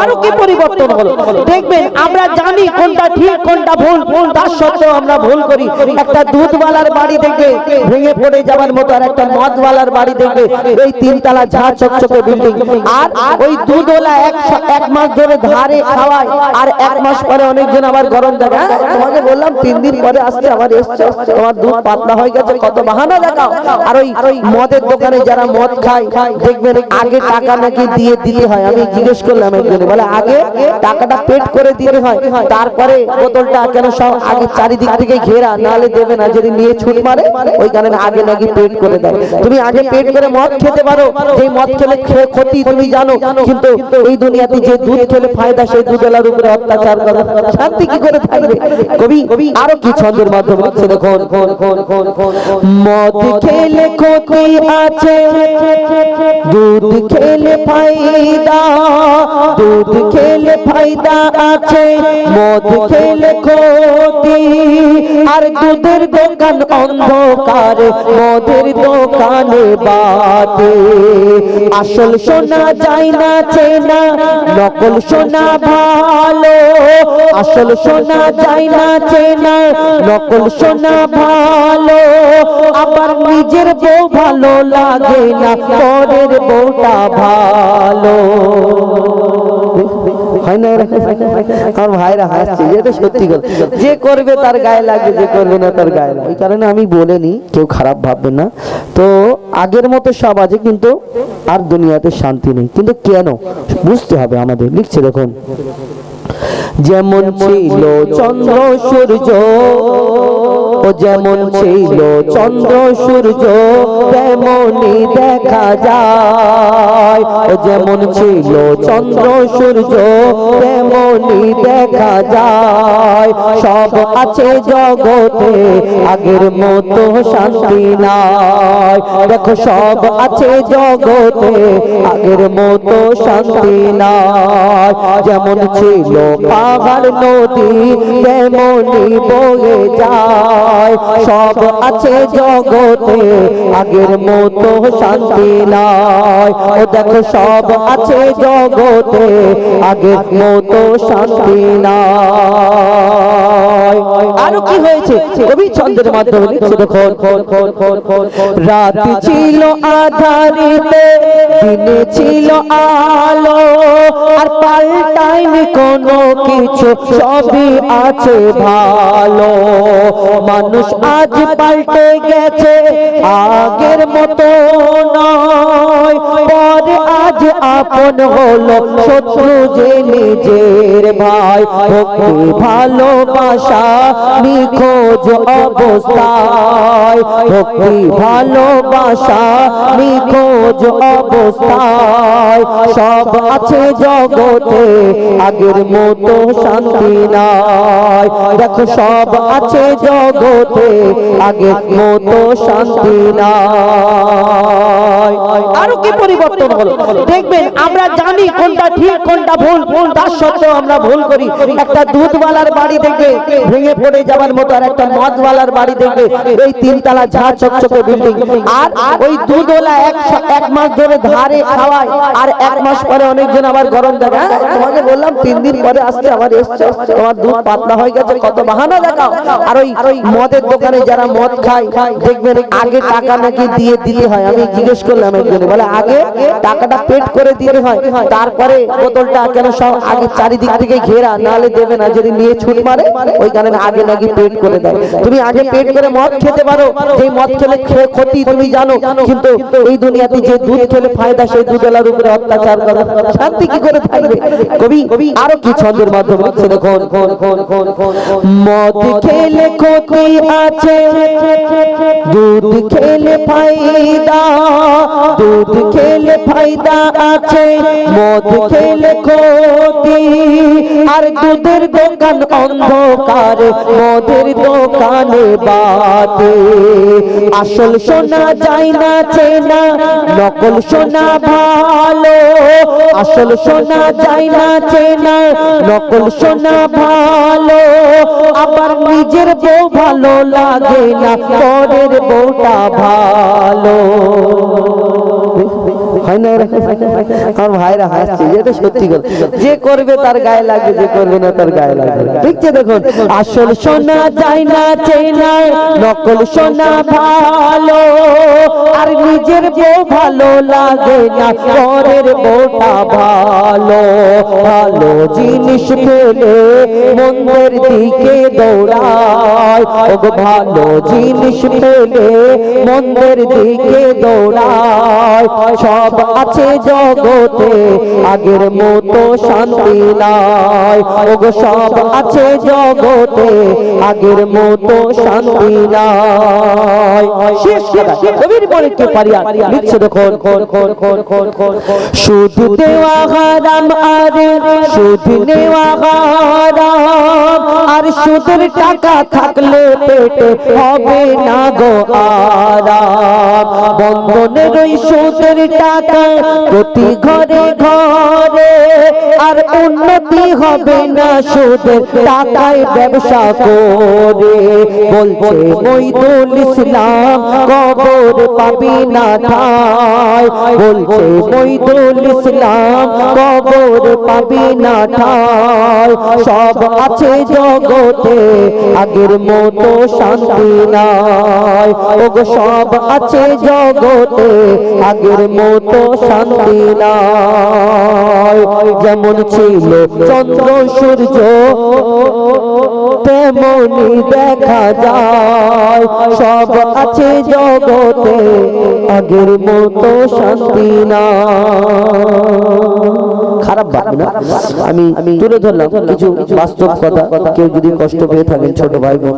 আরও কি পরিবর্তন হলো? দেখবেন আমরা জানি কোনটা ঠিক কোনটা ভুল। ভুল তার সত্ত্বেও আমরা ভুল করি। একটা দুধওয়ালার বাড়ি দেখবে ভেঙে পড়ে যাওয়ার মতো আর একটা মদওয়ালার বাড়ি দেখবে এই তিনতলা ঝাঁ চকচকে বিল্ডিং। আর ওই দুধওয়ালা এক এক মাস ধরে ধারে খাওয়ায় আর এক মাস পরে অনেকজন আবার গরম দেবে হ্যাঁ, তোমাকে বললাম তিন দিন পরে আসছে আবার এসছে তোমার দুধ পাতলা হয়ে গেছে কত বাহানা দেখাও। আর ওই মদের দোকানে যারা মদ খায় দেখবেন আগে টাকা নাকি দিয়ে দিতে হয় আমি জিজ্ঞেস করলাম হয়, তারপরে বোতলটা কেন আগে চারিদিক থেকে ঘেরা নালে দেবে না। যদি নিয়ে ছুট মারে ওই কারণে আগে নাকি পেড করে দেয়। তুমি আগে পেড করে মদ খেতে পারো সেই মদ খেলে ক্ষতি তুমি জানো, কিন্তু এই দুনিয়াতে যে দুধ খেলে ফায়দা, সেই উপরে অত্যাচার করো। শান্তি কি করে থাকবে? কবি, আরও কি ছন্দের মাধ্যমে দেখুন। মদ খেলে ক্ষতি আছে, দুধ খেলে ফায়দা দুধ খেলে ফায়দা আছে, মদ খেলে ক্ষতি। আর দুধের দোকান অন্ধকার, মদের দোকানে বাতে আসল সোনা যায় না, চেনা, নকল সোনা ভালো। আসল সোনা যায় না, চেনা, নকল সোনা ভালো। আবার নিজের বউ ভালো লাগে না, পরের বউটা ভালো। যে করবে তার গায়ে লাগবে, যে করবে না তার গায়ে ওই কারণে আমি বলিনি, কেউ খারাপ ভাববে না। তো আগের মতো সব আছে, কিন্তু আর দুনিয়াতে শান্তি নেই। কিন্তু কেন? বুঝতে হবে আমাদের। লিখছে দেখুন। যেমন ছিল চন্দ্র, সূর্য, ও যেমন ছিল চন্দ্র, সূর্য তেমনই দেখা যায়। ও যেমন ছিল চন্দ্র, সূর্য তেমনই দেখা যায়। সব আছে জগতে, আগের মতো শান্তি নাই। দেখো, সব আছে জগতে, আগের মতো শান্তি নাই। যেমন ছিল পাহাড়, নদী তেমনই বয়ে যায়। সব আছে জগতে, আগের মতো শান্তি নাই। ও দেখো, সব আছে জগতে, আগের মতো শান্তি নাই। আরও কি হয়েছে? কবি ছন্দের মাধ্যমে দেখুন। রাত ছিল আধারিতে দিনে ছিল আলো, আর পাল্টাইনি কোনো কিছু সবই আছে ভালো। মানুষ আজ পাল্টে গেছে, আগের মতো নয়। পরে আজ আপন হলো শত্রু যে নিজের ভাই। ভক্তি, ভালোবাসা, নিখোঁজ অবস্থায়। ভক্তি, ভালোবাসা, নিখোঁজ অবস্থায় সব আছে জগতে, আগের মতো শান্তি নাই। দেখো, সব আছে জগতে, আগের মতো শান্তি নাই। পরিবর্তন হলো দেখবেন আমরা জানি কোনটা ঠিক কোনটা ভুল ভুল তার সত্ত্বেও আমরা ভুল করি। একটা দুধওয়ালার বাড়ি দেখবে ভেঙে পড়ে যাওয়ার মতো আর একটা মদওয়ালার বাড়ি দেখবে এই তিনতলা ঝাঁ চকচকে বিল্ডিং আর ওই দুধওয়ালা এক এক মাস ধরে ধারে খাওয়ায় আর এক মাস পরে অনেকজন আবার গরম দেবে হ্যাঁ, তোমাকে বললাম তিন দিন পরে আসছে আবার এসছে তোমার দুধ পাতলা হয়ে গেছে কত বাহানা দেখাও। আর ওই মদের দোকানে যারা মদ খায় দেখবেন আগে টাকা নাকি দিয়ে দিতে হয়। আমি জিজ্ঞেস করলাম একজন বলে আগে টাকাটা পেড করে দিতে হয়। তারপরে বোতলটা কেন সব আগে চারিদিক থেকে ঘেরা? নালে দেবে না। যদি নিয়ে ছুট মারে ওই কারণে আগে নাকি পেড করে দেয়। তুমি আগে পেড করে মদ খেতে পারো। সেই মদ খেলে ক্ষতি তুমি জানো। কিন্তু এই দুনিয়াতে যে দুধ খেলে ফায়দা, সেই দুধেলার উপরে অত্যাচার করো। শান্তি কি করে থাকবে? কবি কবি আরও কি ছন্দের মাধ্যমে লিখছে দেখুন। মদ খেলে ক্ষতি আছে, দুধ খেলে ফায়দা, দুধ খেলে ফায়দা আছে। মদ খেলে ক্ষতি, আর দুধের দোকান অন্ধকার, মদের দোকানে বাতে আসল সোনা যায় না, চেনা, নকল সোনা ভালো। আসল সোনা যায় না, চেনা, নকল সোনা ভালো। আবার নিজের বউ ভালো লাগে না, পরের বউটা ভালো। হয় না? আমার ভাইরা হাসছে, এটা সত্যি কথা যে করবে তার গায়ে লাগবে, যে করবে না তার গায়ে লাগবে না। দেখছে দেখুন, আসল সোনা যায় না চেনা নকল সোনা ভালো, আর নিজের বউ ভালো লাগে না, পরের বউটা ভালো ভালো জিনিস পেলে মন্দের দিকে দৌড়ায়, ওগো ভালো জিনিস পেলে মন্দের দিকে দৌড়ায় সব আছে জগতে, আগের মতো শান্তি নাই। ওগো, সব আছে জগতে, আগের মতো শান্তি নাই। শেষ কবির বলে কে পারিয়া লিখছে দেখুন। শুধু দেওয়া হারাম আর শুধু নেওয়া হারাম আর সুদের টাকা থাকলে পেটে হবে না গো আরাম। বন্ধনের ওই সুদের টাকা প্রতি ঘরে ঘরে আর উন্নতি হবে না সুদের টাকায় ব্যবসা করে। বলছে মইদুল ইসলাম, কবর পাবি না ঠাই বলছে মইদুল ইসলাম, কবর পাবি না ঠাই সব আছে জগতে আগের মতো শান্তি নাই। ওগো সব আছে জগতে আগের মতো শান্তি নাই। যেমন ছিল চন্দ্র, সূর্য, তেমনি দেখা যায়। সব আছে জগতে আগের মতো শান্তি না খারাপ আমি তুলে ধরলাম কিছু বাস্তব কথা, কেউ যদি কষ্ট পেয়ে থাকেন ছোট ভাই বোন।